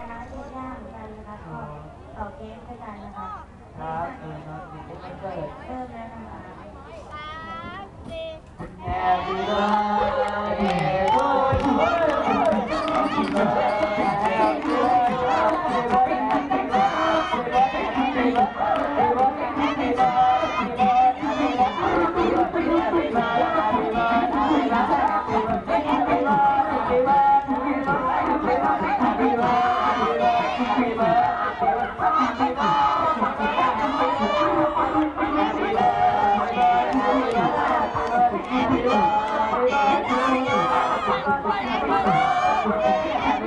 คณะที่ย่างเหมือนกันนะคะก็ต่อเกมด้วยกันนะคะ ครับเออครับ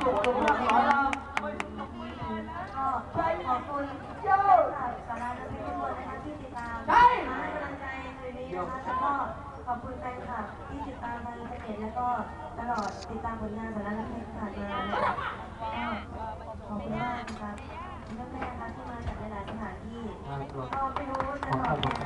ก็ขอบคุณเจ้าสารานักเรียนทุกคนนะคะที่ติดตามมาให้กำลังใจในนี้นะคะแล้วก็ขอบคุณแฟนคลับที่ติดตามมาเพจแล้วก็ตลอดติดตามผลงานสารานักเรียนผ่านมานะคะขอบคุณมากนะคะแม่ๆนะคะที่มาจากหลายๆสถานที่ก็ไม่รู้